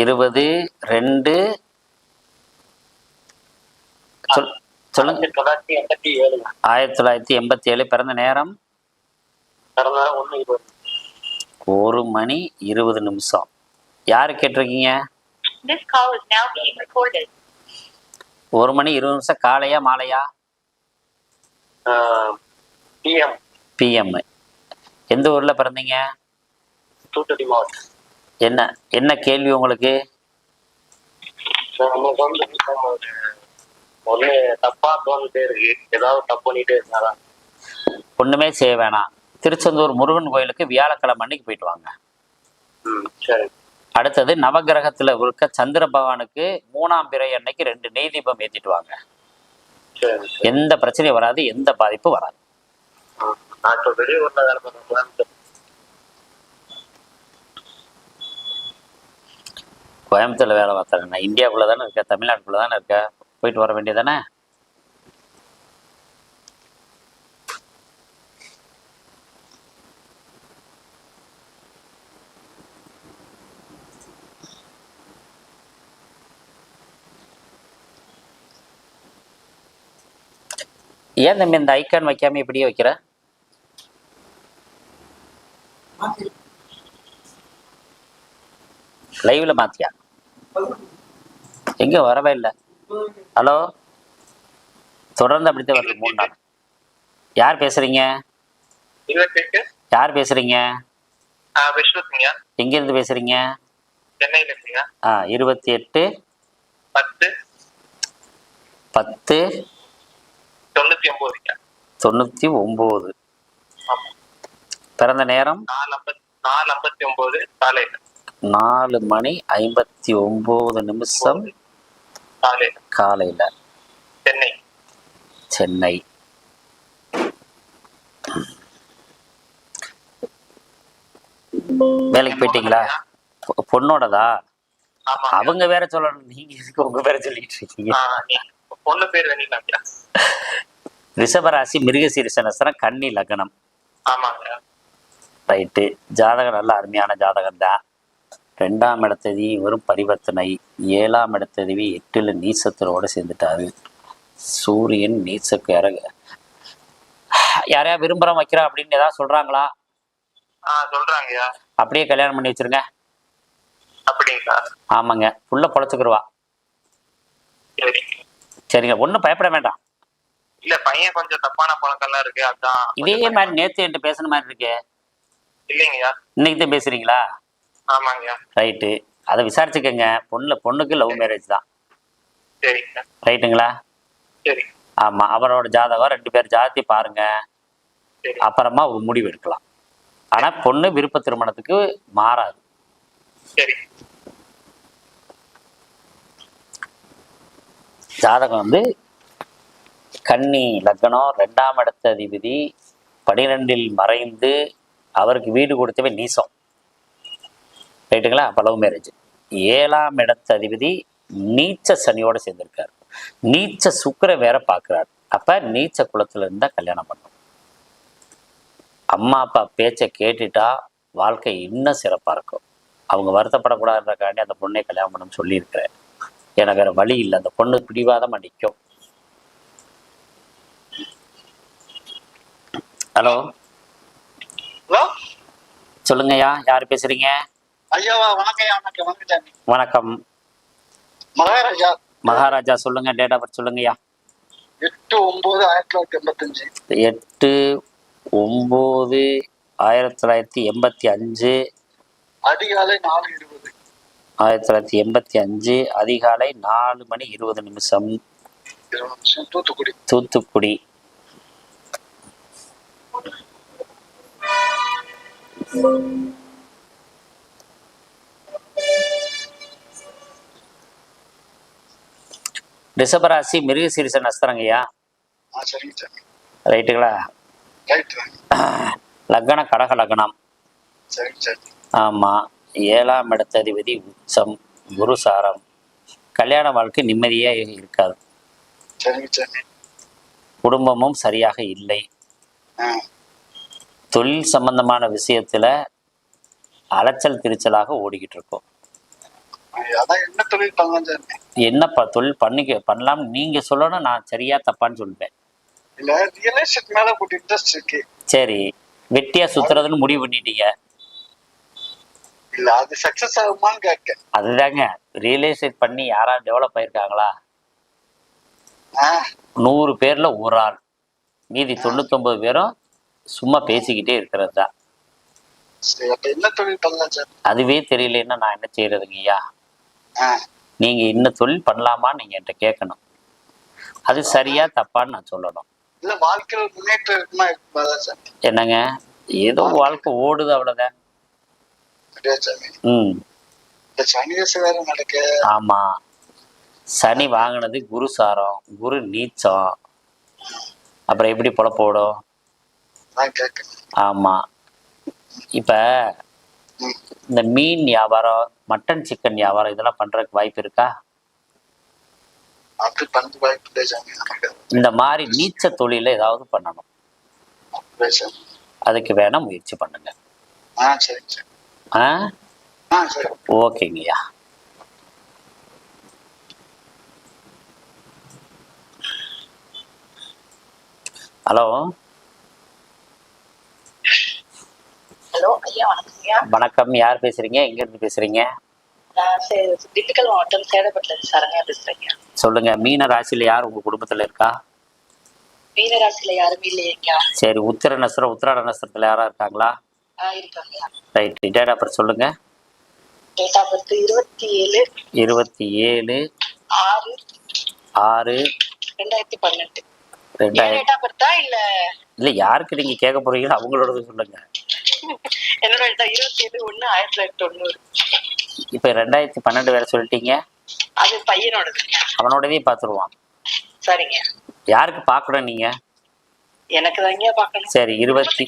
இருபது ரெண்டு. சொல் சொல்லுங்க. ஆயிரத்தி தொள்ளாயிரத்தி எண்பத்தி ஏழுங்க ஆயிரத்தி தொள்ளாயிரத்தி எண்பத்தி ஏழு. பிறந்த நேரம்? ஒரு மணி இருபது நிமிஷம். யாரு கேட்டிருக்கீங்க? This call is now being recorded. ஒரு மணி இருபது நிமிஷம். காலையா மாலையா? பிஎம் பிஎம் எந்த ஊர்ல பிறந்தீங்க? தூத்துக்குடி மாவட்டம். என்ன என்ன கேள்வி உங்களுக்கு? ஒண்ணு தப்பா தோணிட்டே இருக்கு. ஏதாவது தப்பு பண்ணிட்டே இருந்தாரா ஒண்ணுமே செய்ய வேணாம். திருச்செந்தூர் முருகன் கோயிலுக்கு வியாழக்கிழமை அன்னைக்கு போயிட்டு வாங்க. அடுத்தது நவகிரகத்துல இருக்க சந்திர பகவானுக்கு மூணாம் பிறை அன்னைக்கு ரெண்டு நெய் தீபம் ஏத்திட்டு வாங்க. எந்த பிரச்சனையும் வராது எந்த பாதிப்பும் வராது ஆ, நான் இப்போ வெளியூர்ல வேலை பண்ணுறேன் கோயம்புத்தூர் கோயம்புத்தூர்ல வேலை பார்த்தாங்கண்ணா நான் தானே இருக்கேன் தமிழ்நாட்டுக்குள்ள தானே இருக்கா? போயிட்டு வர வேண்டியதானே ஏன் தம்பி இந்த ஐக்கான் வைக்காம இப்படியே வைக்கிற? லைவ்ல மாத்தியா எங்க? வரவே இல்லை. ஹலோ தொடர்ந்து அப்படித்தான் வருது மூணு நாள். யார் பேசுறீங்க? யார் பேசுறீங்க? எங்க இருந்து பேசுறீங்க? ஆ இருபத்தி எட்டு. பத்து. பத்து. தொண்ணூத்தி ஒன்பதுங்க தொண்ணூத்தி ஒன்பது பிறந்த நேரம்? நாலு ஐம்பத்தி ஒன்பது காலையில. நாலு மணி ஐம்பத்தி ஒன்பது நிமிஷம் காலையில. சென்னை. சென்னை. வேலைக்கு போயிட்டீங்களா? பொண்ணோடதா? அவங்க வேற சொல்லணும். நீங்க எதுக்கு உங்க பேரை சொல்லிட்டு இருக்கீங்க? பொண்ணு பேர் ரிஷபராசி மிருகசீரிச நஸ்திரம் கன்னி லக்னம். ரைட்டு. ஜாதகம் நல்ல அருமையான ஜாதகம் தான் ரெண்டாம் இடத்ததி வெறும் பரிவர்த்தனை. ஏழாம் இடத்ததிவி எட்டுல நீசத்தினோட சேர்ந்துட்டாரு. சூரியன் நீச்சக்கு இறகு யாரையா விரும்புறோம் வைக்கிறோம் அப்படின்னு ஏதாவது சொல்றாங்களா? ஆ சொல்றாங்கய்யா அப்படியே கல்யாணம் பண்ணி வச்சிருங்க. அப்படிங்களா? ஆமாங்க. புள்ள பொழைச்சுக்கிருவா. சரி. சரிங்க. ஒன்றும் பயப்பட வேண்டாம். இல்ல பையன் கொஞ்சம் தப்பான பழக்கம்லாம் இருக்கு அதான் இதே மாதிரி நேத்து என்கிட்ட பேசுன மாதிரி இருக்கே. இல்லைங்கய்யா இன்னைக்கு தான் பேசுறீங்களா? ரைட்டு. அதை விசாரிச்சுக்கங்க. பொண்ணுல பொண்ணுக்கு லவ் மேரேஜ் தான். ரைட்டுங்களா? ஆமா. அவரோட ஜாதகம் ரெண்டு பேர் ஜாதி பாருங்க. அப்புறமா ஒரு முடிவு எடுக்கலாம். ஆனா பொண்ணு விருப்ப திருமணத்துக்கு மாறாது. ஜாதகம் வந்து கன்னி லக்னம் ரெண்டாம் இடத்த அதிபதி பனிரெண்டில் மறைந்து அவருக்கு வீடு கொடுத்தவே நீசம். ரைட்டுங்களா? அப்போ லவ் மேரேஜ். ஏழாம் இடத்த அதிபதி நீச்ச சனியோட சேர்ந்திருக்காரு. நீச்ச சுக்கிர வேற பார்க்குறாரு அப்ப நீச்ச குலத்துல இருந்தா கல்யாணம் பண்ணும். அம்மா அப்பா பேச்சை கேட்டுட்டா வாழ்க்கை இன்னும் சிறப்பா இருக்கும். அவங்க வருத்தப்படக்கூடாதுன்றக்காண்டி அந்த பொண்ணை கல்யாணம் பண்ணணும்னு சொல்லியிருக்கிறேன். எனக்கு வேற வழி இல்லை. அந்த பொண்ணு பிடிவாதமா நிற்கும் ஹலோ? சொல்லுங்கய்யா. யார் பேசுறீங்க? வணக்கம். மகாராஜா. மகாராஜா சொல்லுங்க டேட் ஆஃப் பர்த் சொல்லுங்கய்யா. எட்டு ஒன்பது ஆயிரத்தி தொள்ளாயிரத்தி எண்பத்தஞ்சு. எட்டு ஒம்பது ஆயிரத்தி தொள்ளாயிரத்தி எண்பத்தி அஞ்சு. அதிகாலை நாலு இருபது. ஆயிரத்தி தொள்ளாயிரத்தி எண்பத்தி அஞ்சு அதிகாலை நாலு மணி இருபது நிமிஷம். தூத்துக்குடி. தூத்துக்குடி. ரிஷபராசி மிருகசீரிச நஸ்தரங்கய்யா ஆ சரிங்க சார் ரைட்டுங்களா? ரைட் லக்ன கடக லக்னம். ஆமாம் ஏழாம் இடத்த அதிபதி உச்சம் குருசாரம் கல்யாண வாழ்க்கை நிம்மதியாக இருக்காது. குடும்பமும் சரியாக இல்லை. தொழில் சம்பந்தமான விஷயத்துல அலைச்சல் திருச்சலாக ஓடிக்கிட்டு இருக்கோம். அதான் என்ன தொழில் பண்ணலாம் சார் என்னப்பா தொழில் பண்ணிக்க பண்ணலாம் நீங்க சொல்லணும் நான் சரியா தப்பான்னு சொல்லுவேன் இல்ல ரியல் எஸ்டேட் மேல கொஞ்சம் இன்ட்ரெஸ்ட் இருக்கு. சரி வெட்டியா சுத்துறதுன்னு முடிவு பண்ணிட்டீங்க. இல்ல அது சக்சஸ் ஆகுமான்னு கேட்க அதுதாங்க ரியல் எஸ்டேட் பண்ணி யாராவது டெவலப் ஆயிருக்காங்களா? நூறு பேர்ல ஒரு ஆள். மீதி தொண்ணூத்தொன்பது பேரும் சும்மா பேசிக்கிட்டே இருக்கிறது தான். அதுவே தெரியலன்னா நான் என்ன செய்யறதுங்க ஐயா? ஆஹ் நீங்க இன்ன தொழில் பண்ணலாமான்னு நீங்க என்கிட்ட கேட்கணும். அது சரியா தப்பான்னு நான் சொல்லணும். என்னங்க? ஏதோ வாழ்க்கை ஓடுது அவ்வளவுதான். ம். ஆமா. சனி வாங்கினது குரு சாரம் குரு நீச்சம். அப்புறம் எப்படி பொழப்ப ஓடும் நான் கேட்கணும் ஆமா. இப்ப. இந்த மீன் வியாபாரம் மட்டன் சிக்கன் வியாபாரம் இதெல்லாம் பண்றதுக்கு வாய்ப்பு இருக்கா? இந்த மாதிரி நீச்ச தொழில ஏதாவது பண்ணணும். அதுக்கு வேணா முயற்சி பண்ணுங்க. ஓகேங்கய்யா ஹலோ? ஹலோ ஐயா வணக்கம் வணக்கம். யார் பேசுறீங்க? எங்க இருந்து பேசுறீங்க திண்டுக்கல் மாவட்டம் சேதப்பட்டுல சரண்யா பேசுறேங்க. சொல்லுங்க. மீன ராசியில யார் உங்க குடும்பத்துல இருக்கா? மீனராசியில யாருமே இல்லையா சரி உத்திர நட்சத்திரம் உத்திராட நட்சத்திரத்துல யாரா இருக்காங்களா? ரைட். டேட் அப்புறம் சொல்லுங்க. டேட் ஆஃப் பர்த் இருபத்தி ஏழு இருபத்தி ஏழு ஆறு ஆறு ரெண்டாயிரத்தி பன்னெண்டு. ஆஃப் பர்த்தா இல்ல? இல்ல யாருக்கு நீங்க கேட்க போறீங்களோ அவங்களோட சொல்லுங்க. என்னோட இருபத்தி ஏழு ஒண்ணு ஆயிரத்தி தொள்ளாயிரத்தி தொண்ணூறு. இப்ப ரெண்டாயிரத்தி பன்னெண்டு வேற சொல்லிட்டீங்க. அது பையனோடதுங்க அவனோடதே பார்த்துருவான் சரிங்க. யாருக்கு பார்க்கணும் நீங்க? எனக்கு தாங்க பார்க்கணும் சரி இருபத்தி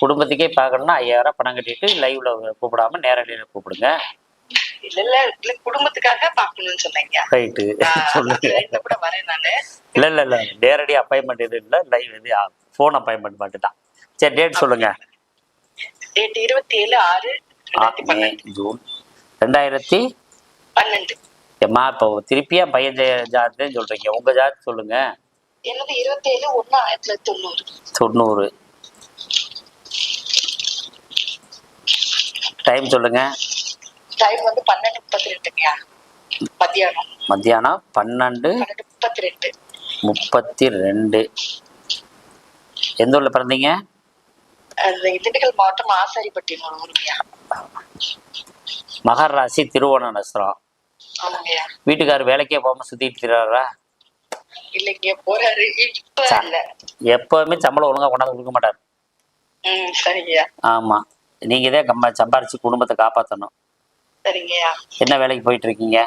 குடும்பத்துக்கே பார்க்கணும்னா ஐயாயிரம் பணம் கட்டிட்டு லைவ்ல கூப்பிடாம நேரடியில கூப்பிடுங்க. இல்ல இல்ல இல்ல குடும்பத்துக்காக பார்க்கணும்னு சொன்னீங்க. ரைட்டு சொல்லுங்க. கூட வரேன் நானு. இல்ல இல்ல இல்ல நேரடி அப்பாயின்மெண்ட் எதுவும் இல்லை லைவ் இது ஃபோன் அப்பாயின்மெண்ட் மட்டும் தான் சரி டேட் சொல்லுங்க. டேட் இருபத்தி ஏழு ஆறு ஜூன். ரெண்டாயிரத்தி பன்னெண்டு. எம்மா இப்போ திருப்பியா பையன் ஜாதகம் சொல்றீங்க. உங்க ஜாதகம் சொல்லுங்க. என்னது இருபத்தி ஏழு ஒண்ணு ஆயிரத்தி தொள்ளாயிரத்தி தொண்ணூறு. தொண்ணூறு. டைம் சொல்லுங்க. டைம் வந்து பன்னெண்டு முப்பத்தி ரெண்டுங்கய்யா மத்தியானம். மத்தியானம் பன்னெண்டு முப்பத்தி ரெண்டு முப்பத்தி ரெண்டு எந்த ஊர்ல பிறந்தீங்க? அந்த திண்டுக்கல் மாவட்டம் ஆசாரிப்பட்டினம் ஊருங்கய்யா. மகர ராசி திருவோண நட்சத்திரம் ஆமாங்கய்யா. வீட்டுக்காரர் வேலைக்கே போகாம சுத்திட்டு திரிறாரா இல்லைங்க போறாரு. இப்ப. இல்ல. எப்பவுமே சம்பளம் ஒழுங்கா கொண்டாந்து கொடுக்க மாட்டார். ம் சரிங்கய்யா. ஆமா. நீங்க கம்ப சம்பாரிச்சு குடும்பத்தை காப்பாத்தணும். சரிங்கய்யா. என்ன வேலைக்கு போயிட்டு இருக்கீங்க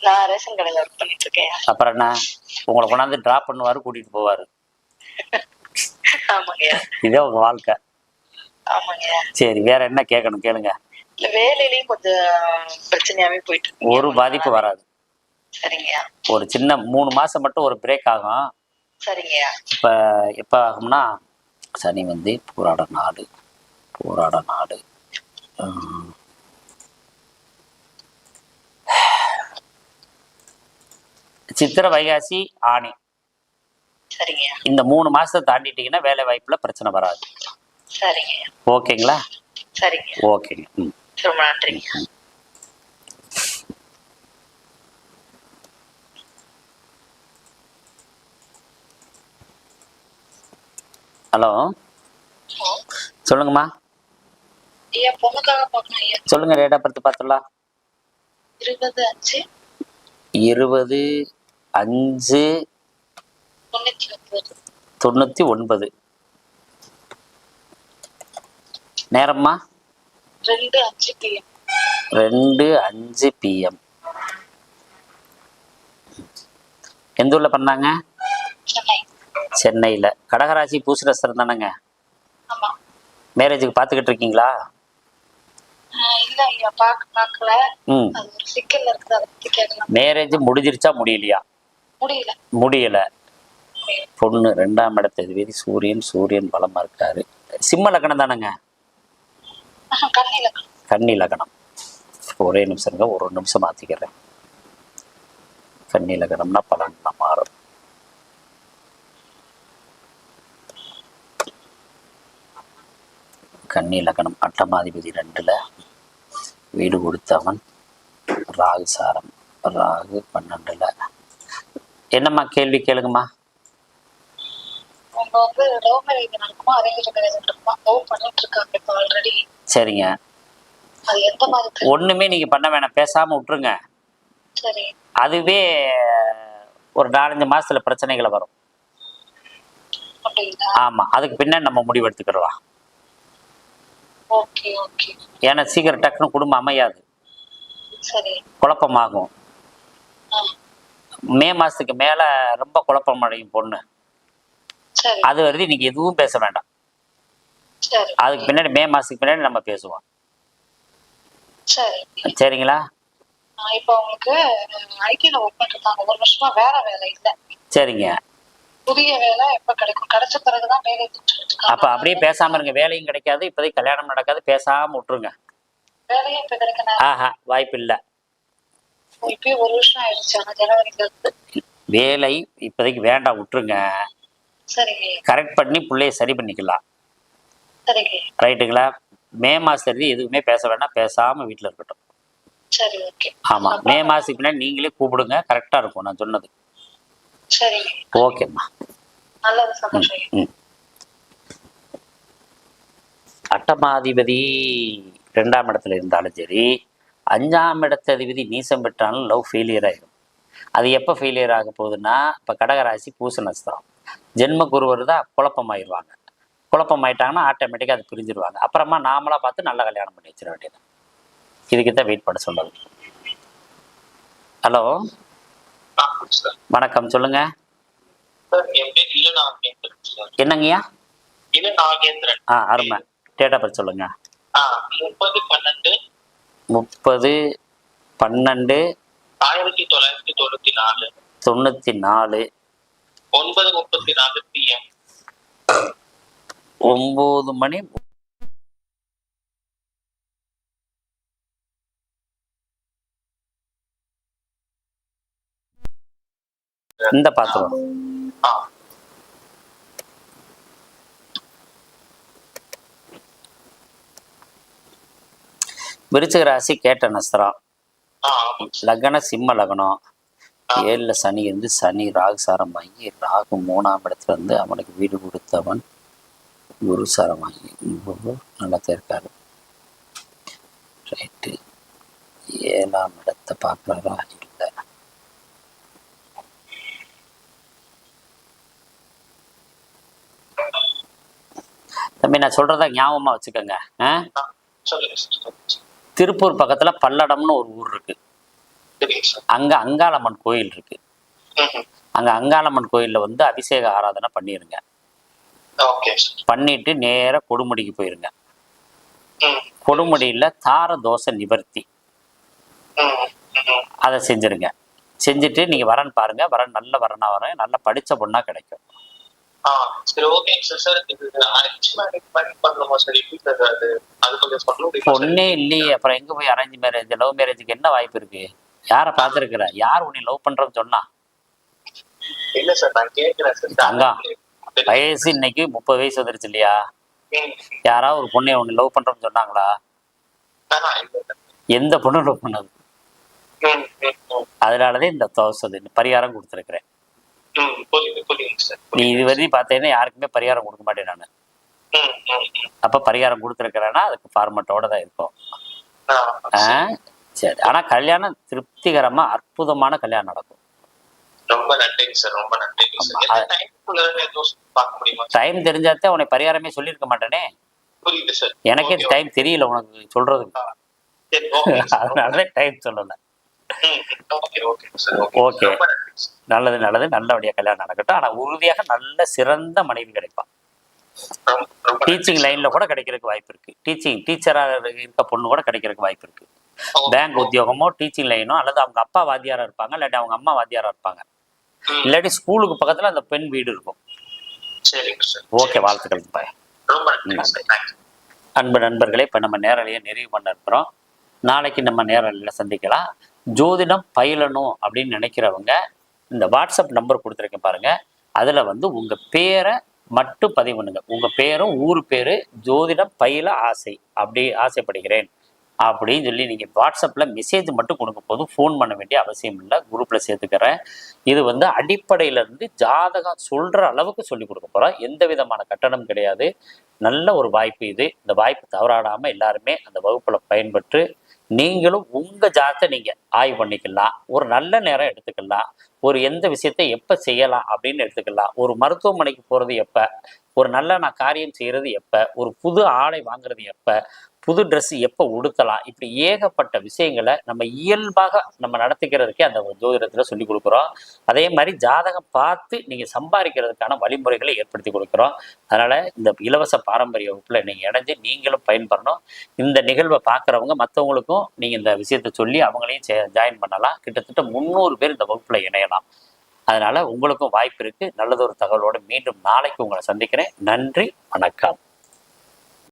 நான் ரேஷன் கடையில ஒர்க் பண்ணிட்டு இருக்கேன் அப்புறம் என்ன? உங்களை கொண்டாந்து டிராப் பண்ணுவாரு கூட்டிட்டு போவாரு. ஆமாங்கய்யா. இதே உங்க வாழ்க்கை. ஆமாங்கய்யா சரி வேற என்ன கேட்கணும் கேளுங்க. இல்ல வேலையிலயும் கொஞ்சம் பிரச்சனையாவே போயிட்டு. ஒரு பாதிப்பு வராது. சரிங்கய்யா ஒரு சின்ன மூணு மாசம் மட்டும் ஒரு பிரேக் ஆகும். சரிங்கய்யா இப்ப எப்ப ஆகும்னா சனி வந்து போராட நாடு. போராட நாடு. சித்திர வைகாசி ஆணி. இந்த மூணு மாசத்தை தாண்டிட்டீங்கன்னா வேலை வாய்ப்புல பிரச்சனை வராது. சரிங்கய்யா ஓகேங்களா? சரிங்க. ஓகேங்க. ம். ரொம்ப நன்றிங்க. ஹலோ. சொல்லுங்கம்மா. சொல்லுங்க ரேட்டா படுத்து பார்த்துடலாம். இருபது அஞ்சு. இருபது அஞ்சு தொண்ணூத்தி ஒன்பது தொண்ணூத்தி ஒன்பது நேரம்மா? ரெண்டு அஞ்சு பிஎம் ரெண்டு அஞ்சு பிஎம் எந்த ஊர்ல பண்ணாங்க? சென்னை. சென்னையில. கடகராசி பூசரஸ்தரம் தானேங்க? மேரேஜுக்கு பார்த்துக்கிட்டு இருக்கீங்களா? மேரேஜ் முடிஞ்சிருச்சா முடியலையா? முடியல. முடியல. பொண்ணு ரெண்டாம் இடத்து அதிபதி சூரியன் சூரியன் பலமா இருக்காரு. சிம்ம லக்னம் தானேங்க? கன்னி லக்னம் ஒரே நிமிஷங்க ஒரு நிமிஷம் மாற்றிக்கிறேன் கன்னி லக்னம்னா பலன்னா மாறும். கன்னி லக்னம் அட்டமாதிபதி ரெண்டுல வீடு கொடுத்தவன் ராகு சாரம். ராகு பன்னெண்டுல. என்னம்மா கேள்வி கேளுங்கம்மா. அவங்க வந்து லவ் மேரேஜ் நடக்குமா அரேஞ்ச் மேரேஜ் நடக்குமா? லவ் பண்ணிட்டு இருக்காங்க இப்போ ஆல்ரெடி சரிங்க? ஒண்ணுமே நீங்க பண்ண வேணாம். பேசாம விட்டுருங்க. அதுவே ஒரு நாலஞ்சு மாசத்துல பிரச்சனைகளை வரும். ஆமா. அதுக்கு பின்னாடி நம்ம முடிவு எடுத்துக்கிறோம் ஏன்னா சீக்கிரம் டக்குன்னு குடும்பம் அமையாது. குழப்பமாகும். மே மாசத்துக்கு மேல ரொம்ப குழப்பம் அடையும் பொண்ணு அது வரைக்கும் நீங்க எதுவும் பேச வேண்டாம். அதுக்கு பின்னாடி மே மாசத்துக்கு பின்னாடி நம்ம பேசுவோம். சரி. சரிங்களா? இப்போ அவங்களுக்கு ஐடில ஒர்க் பண்ணிருக்காங்க ஒரு வருஷமா வேற வேலை இல்ல. சரிங்க. புதிய வேலை எப்ப கிடைக்கும்? கிடைச்ச பிறகுதான் வேலை. அப்ப அப்படியே பேசாம இருங்க. வேலையும் கிடைக்காது இப்போதைக்கு கல்யாணம் நடக்காது பேசாம விட்டுருங்க. வேலையே இப்ப கிடைக்க நேரம் ஆஹா வாய்ப்பு இல்லை இப்பயே ஒரு வருஷம் ஆயிடுச்சு ஆனா ஜனவரில இருந்து. வேலை இப்போதைக்கு வேண்டாம் விட்டுருங்க. கரெக்ட் பண்ணி பிள்ளைய சரி பண்ணிக்கலாம். சரிங்க ரைட்டுங்களா? மே மாசத்துலேருந்து எதுவுமே பேச வேண்டாம். பேசாம வீட்டில் இருக்கட்டும். சரி ஓகே. ஆமா. மே மாசத்துக்கு பின்னாடி நீங்களே கூப்பிடுங்க. கரெக்டா இருக்கும். நான் சொன்னது. சரிங்க ஓகேம்மா. அட்டமாதிபதி ரெண்டாம் இடத்துல இருந்தாலும் சரி அஞ்சாம் இடத்த அதிபதி நீசம் பெற்றாலும் லவ் ஃபெயிலியர் ஆயிடும் அது எப்போ ஃபெயிலியர் ஆக போகுதுன்னா இப்போ கடகராசி பூச நட்சத்திரம். ஜென்ம குருவர் தான் குழப்பமாயிருவாங்க. குழப்பமாயிட்டாங்கன்னா ஆட்டோமேட்டிக்காக அது பிரிஞ்சிருவாங்க. அப்புறமா நாமளாக பார்த்து நல்ல கல்யாணம் பண்ணி வச்சிட வேண்டியது இதுக்கு தான் வெயிட் பண்ண சொல்லுது ஹலோ வணக்கம் சொல்லுங்க. என்னங்கய்யா? ஆ அருமை. டேட் ஆஃப் பர்த் சொல்லுங்க. முப்பது பன்னெண்டு முப்பது பன்னெண்டு ஆயிரத்தி தொள்ளாயிரத்தி தொண்ணூத்தி நாலு. தொண்ணூற்றி நாலு. ஒன்பது முப்பத்தி நாலு பிஎம் ஒம்பது மணி. இந்த பாத்திரம். விருச்சிக ராசி கேட்ட நஸ்திரம் லக்ன சிம்ம லக்னம். ஏழுல சனி இருந்து சனி ராகு சாரமாகி ராகு மூணாம் இடத்துல இருந்து அவனுக்கு வீடு கொடுத்தவன். குரு சாரமாகி குரு நல்லா இருக்காரு. ரைட்டு. ஏழாம் இடத்தை பார்க்குறாரா? இல்லை. தம்பி நான் சொல்றத ஞாபகமா வச்சுக்கோங்க. ஆ? திருப்பூர் பக்கத்துல பல்லடம்னு ஒரு ஊர் இருக்கு. அங்க அங்காளம்மன் கோயில் இருக்கு. அங்க அங்காளம்மன் கோயில்ல வந்து அபிஷேக ஆராதனை பண்ணிருங்க. பண்ணிட்டு நேரா கொடுமுடிக்கு போயிருங்க. கொடுமுடியில தார தோசை நிவர்த்தி. அதை செஞ்சிருங்க. செஞ்சுட்டு நீங்க வரன் பாருங்க. வரன் நல்ல வரனா வரும். நல்ல படிச்ச பொண்ணா கிடைக்கும்? பொண்ணே இல்லையே. அப்புறம் எங்க போய் அரேஞ்ச் மேரேஜ் லவ் மேரேஜுக்கு என்ன வாய்ப்பு இருக்கு? யாரை பார்த்துருக்குற? யார் உன்னை லவ் பண்றேன்னு சொன்னா? இல்ல சார் நான் தங்கம். வயசு இன்னைக்கு முப்பது வயசு வந்துருச்சு இல்லையா? யாராவது ஒரு பொண்ணை ஒண்ணு லவ் பண்றோம்னு சொன்னாங்களா? எந்த பொண்ணும் லவ் பண்ணது? அதனாலதான் இந்த தோசை பரிகாரம் கொடுத்துருக்குறேன். நீ இது வரையும் பார்த்தீங்கன்னா யாருக்குமே பரிகாரம் கொடுக்க மாட்டேன் நான். அப்ப பரிகாரம் கொடுத்துருக்கிறேன்னா அதுக்கு ஃபார்மட்டோட தான் இருக்கும். சரி. ஆனா கல்யாணம் திருப்திகரமா அற்புதமான கல்யாணம் நடக்கும். ரொம்ப நன்றிங்க சார் ரொம்ப நன்றிங்க சார் பார்க்க முடியுமா? டைம் தெரிஞ்சாத்தே உனக்கு பரிகாரமே சொல்லியிருக்க மாட்டேனே. புரியுது சார் எனக்கே டைம் தெரியல உனக்கு சொல்றதுக்கு. சார். அதனாலதான் டைம் சொல்லல. ஓகே. நல்லது நல்லது. நல்லபடியா கல்யாணம் நடக்கட்டும். ஆனா உறுதியாக நல்ல சிறந்த மனைவி கிடைப்பான் டீச்சிங். லைன்ல கூட கிடைக்கிறதுக்கு வாய்ப்பு இருக்கு. டீச்சிங் டீச்சரா இருக்க பொண்ணு கூட கிடைக்கிறதுக்கு வாய்ப்பு இருக்கு. பேங்க். உத்தியோகமோ டீச்சிங் லைனோ அல்லது அவங்க அப்பா வாத்தியாரா இருப்பாங்க இல்லாட்டி அவங்க அம்மா வாத்தியாரா இருப்பாங்க. இல்லாட்டி ஸ்கூலுக்கு பக்கத்துல அந்த பெண் வீடு இருக்கும். ஓகே வாழ்த்துக்கள் பாய் அன்பு நண்பர்களே இப்போ நம்ம நேரலையை நிறைவு பண்ண இருக்கிறோம். நாளைக்கு நம்ம நேரில் சந்திக்கலாம். ஜோதிடம் பயிலணும் அப்படின்னு நினைக்கிறவங்க இந்த வாட்ஸ்அப் நம்பர் கொடுத்துருக்கேன் பாருங்க. அதில் வந்து உங்கள் பேரை மட்டும் பதிவு பண்ணுங்க. உங்கள் பேரும் ஊர் பேர் ஜோதிடம் பயில ஆசை. அப்படி ஆசைப்படுகிறேன். அப்படின்னு சொல்லி நீங்கள் வாட்ஸ்அப்பில் மெசேஜ் மட்டும் கொடுக்க போதும். ஃபோன் பண்ண வேண்டிய அவசியம் இல்லை. குரூப்பில் சேர்த்துக்கிறேன். இது வந்து அடிப்படையிலேருந்து ஜாதகம் சொல்கிற அளவுக்கு சொல்லி கொடுக்க போகிறோம் எந்த விதமான கட்டணம் கிடையாது. நல்ல ஒரு வாய்ப்பு இது. இந்த வாய்ப்பு தவறாடாமல் எல்லாருமே அந்த வகுப்பில் பயன்பெற்று நீங்களும் உங்கள் ஜாதத்தை நீங்கள் ஆய்வு பண்ணிக்கலாம். ஒரு நல்ல நேரம் எடுத்துக்கலாம். ஒரு எந்த விஷயத்தை எப்போ செய்யலாம் அப்படின்னு எடுத்துக்கலாம். ஒரு மருத்துவமனைக்கு போகிறது எப்போ? ஒரு நல்ல நான் காரியம் செய்கிறது எப்போ? ஒரு புது ஆடை வாங்குறது எப்போ? புது ட்ரெஸ் எப்போ உடுத்தலாம் இப்படி ஏகப்பட்ட விஷயங்களை நம்ம இயல்பாக நம்ம நடத்திக்கிறதுக்கே அந்த ஜோதிடத்தில் சொல்லி கொடுக்குறோம். அதே மாதிரி ஜாதகம் பார்த்து நீங்கள் சம்பாதிக்கிறதுக்கான வழிமுறைகளை ஏற்படுத்தி கொடுக்குறோம். அதனால் இந்த இலவச பாரம்பரிய வகுப்பில் நீங்கள் இணைஞ்சு நீங்களும் பயன்பெறணும். இந்த நிகழ்வை பார்க்குறவங்க மற்றவங்களுக்கும் நீங்கள் இந்த விஷயத்தை சொல்லி அவங்களையும் ஜாயின் பண்ணலாம். கிட்டத்தட்ட முந்நூறு பேர் இந்த வகுப்பில் இணையலாம். அதனால் உங்களுக்கும் வாய்ப்பு இருக்குது நல்லதொரு தகவலோடு மீண்டும் நாளைக்கு உங்களை சந்திக்கிறேன். நன்றி வணக்கம்.